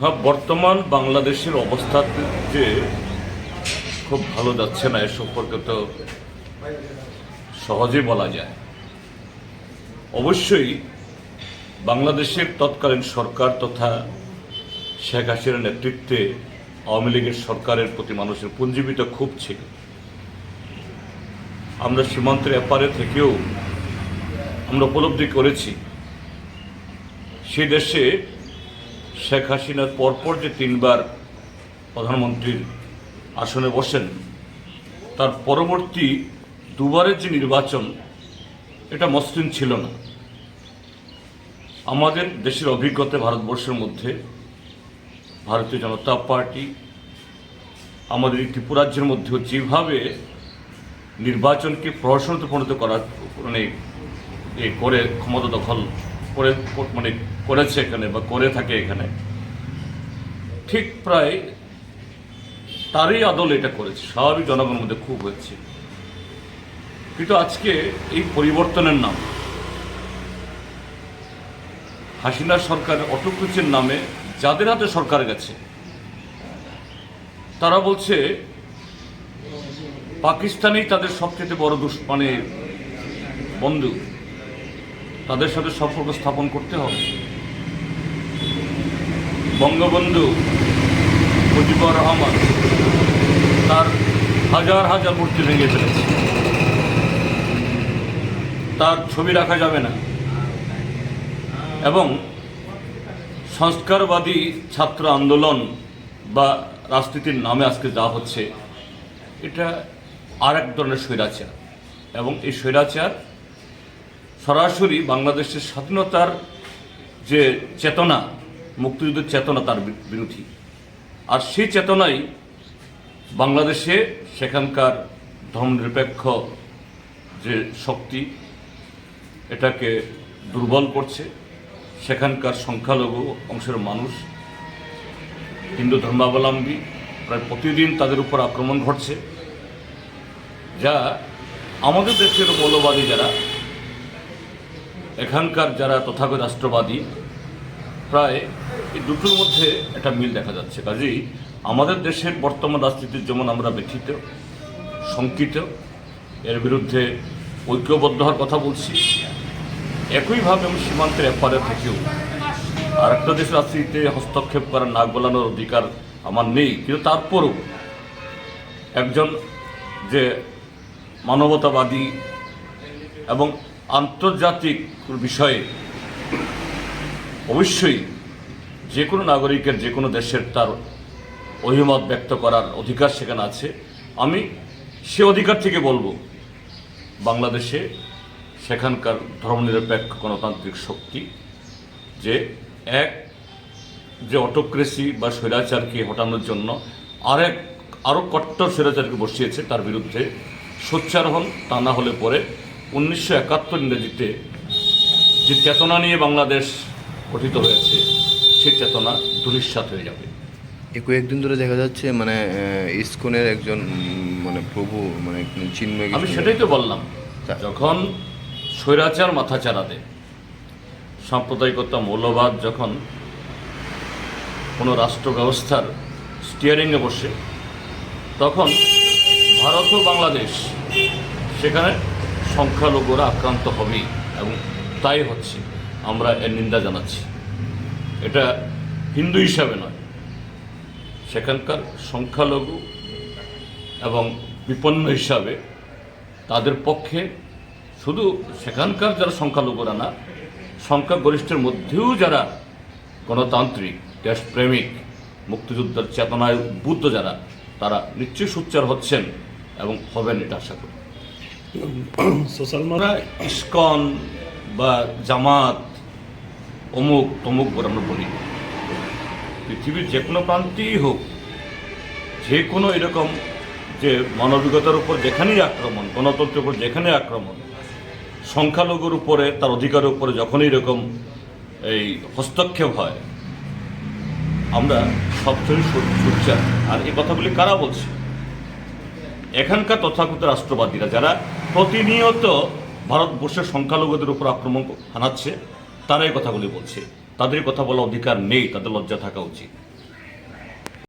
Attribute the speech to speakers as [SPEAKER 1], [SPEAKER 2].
[SPEAKER 1] হ্যাঁ বর্তমান বাংলাদেশের অবস্থা যে খুব ভালো যাচ্ছে না, এ সম্পর্কে তো সহজেই বলা যায়। অবশ্যই বাংলাদেশের তৎকালীন সরকার তথা শেখ হাসিনার নেতৃত্বে আওয়ামী লীগের সরকারের প্রতি মানুষের পুঞ্জীবিত খুব ছিল। আমরা সীমান্তের এপারে থেকেও আমরা উপলব্ধি করেছি, সে দেশে শেখ হাসিনার পরপর যে তিনবার প্রধানমন্ত্রীর আসনে বসেন, তার পরবর্তী দুবারের যে নির্বাচন, এটা মসৃণ ছিল না। আমাদের দেশের অভিজ্ঞতা ভারতবর্ষের মধ্যে, ভারতীয় জনতা পার্টি, আমাদের ত্রিপুরাজ্যের মধ্যেও যেভাবে নির্বাচনকে প্রহসনতে পরিণত করার মানে করে ক্ষমতা দখল করে মানে করেছে এখানে বা করে থাকে এখানে, ঠিক প্রায় তারই আদল এটা করেছে, স্বাভাবিক জনগণের মধ্যে খুব হচ্ছে। কিন্তু আজকে এই পরিবর্তনের নাম, হাসিনা সরকার অটোক্রেসির নামে, যাদের হাতে সরকার গেছে, তারা বলছে, পাকিস্তানেই তাদের সবচেয়ে বড় দুষ মানে বন্ধু। তাদের সাথে সম্পর্ক স্থাপন করতে হবে। বঙ্গবন্ধু মুজিবুর রহমান তার হাজার হাজার মূর্তি ভেঙে ফেলেছে। তার ছবি রাখা যাবে না। এবং সংস্কারবাদী ছাত্র আন্দোলন বা রাজনীতির নামে আজকে যা হচ্ছে, এটা আর এক ধরনের স্বৈরাচার। এবং এই স্বৈরাচার সরাসরি বাংলাদেশের স্বাধীনতার যে চেতনা, মুক্তিযুদ্ধের চেতনা তার বিরোধী আর সেই চেতনাই বাংলাদেশে সেখানকার ধর্মনিরপেক্ষ যে শক্তি, এটাকে দুর্বল করছে। সেখানকার সংখ্যালঘু অংশের মানুষ, হিন্দু ধর্মাবলম্বী, প্রায় প্রতিদিন তাদের উপর আক্রমণ ঘটছে। যা আমাদের দেশের মৌলবাদী যারা এখানকার যারা তথাগত রাষ্ট্রবাদী, প্রায় এই দুটোর মধ্যে একটা মিল দেখা যাচ্ছে। কাজেই আমাদের দেশের বর্তমান রাজনীতির যেমন আমরা ব্যথিত, শঙ্কিত, এর বিরুদ্ধে ঐক্যবদ্ধ হওয়ার কথা বলছি, একইভাবে আমি সীমান্তের এপারে থেকেও আর একটা দেশের রাজনীতিতে হস্তক্ষেপ করার, নাক গলানোর অধিকার আমার নেই, কিন্তু তারপরও একজন যে মানবতাবাদী এবং আন্তর্জাতিক বিষয়ে অবশ্যই যে কোনো নাগরিকের, যে কোনো দেশের তার অভিমত ব্যক্ত করার অধিকার সেখানে আছে। আমি সে অধিকার থেকে বলব, বাংলাদেশে সেখানকার ধর্মনিরপেক্ষ গণতান্ত্রিক শক্তি যে এক, যে অটোক্রেসি বা স্বৈরাচারকে হটানোর জন্য আরেক আরও কট্টর স্বৈরাচারকে বসিয়েছে, তার বিরুদ্ধে সোচ্চার হন, তা না হলে পরে উনিশশো একাত্তর ইংরেজিতে যে চেতনা নিয়ে বাংলাদেশ গঠিত হয়েছে সেই চেতনা দুরিশ্বাত হয়ে যাবে।
[SPEAKER 2] এই কয়েকদিন ধরে দেখা যাচ্ছে মানে ইস্কনের একজন মানে প্রভু মানে চিন্ময়
[SPEAKER 1] আমি সেটাই তো বললাম যখন স্বৈরাচার মাথা চারা দেয় সাম্প্রদায়িকতা মৌলবাদ যখন কোনো রাষ্ট্র ব্যবস্থার স্টিয়ারিংয়ে বসে তখন ভারত ও বাংলাদেশ সেখানে সংখ্যালঘুরা আক্রান্ত হবেই এবং তাই হচ্ছে আমরা এর নিন্দা জানাচ্ছি। এটা হিন্দু হিসাবে নয়। সেখানকার সংখ্যালঘু এবং বিপন্ন হিসাবে তাদের পক্ষে শুধু সেখানকার যারা সংখ্যালঘুরা না, সংখ্যাগরিষ্ঠের মধ্যেও যারা গণতান্ত্রিক, দেশপ্রেমিক, মুক্তিযুদ্ধের চেতনায় উদ্বুদ্ধ যারা, তারা নিশ্চয়ই সোচ্চার হচ্ছেন এবং হবেন এটা আশা করি।
[SPEAKER 3] সোশ্যাল
[SPEAKER 1] আমরা ইস্কন বা জামাত, অমুক তমুক বলে আমরা বলি। পৃথিবীর যে কোনো প্রান্তেই হোক, যে কোনো এরকম যে মানবিকতার উপর যেখানেই আক্রমণ, গণতন্ত্রের উপর যেখানে আক্রমণ, সংখ্যালঘুর উপরে, তার অধিকারের উপরে যখনই এরকম এই হস্তক্ষেপ হয়, আমরা সবচেয়ে সোচ্চার আর এই কথাগুলি কারা বলছে? এখানকার তথাকথিত রাষ্ট্রবাদীরা যারা প্রতিনিয়ত ভারতবর্ষের সংখ্যালঘুদের উপর আক্রমণ হানাচ্ছে, তারা এই কথাগুলি বলছে। তাদের কথা বলা অধিকার নেই, তাদের লজ্জা থাকা উচিত।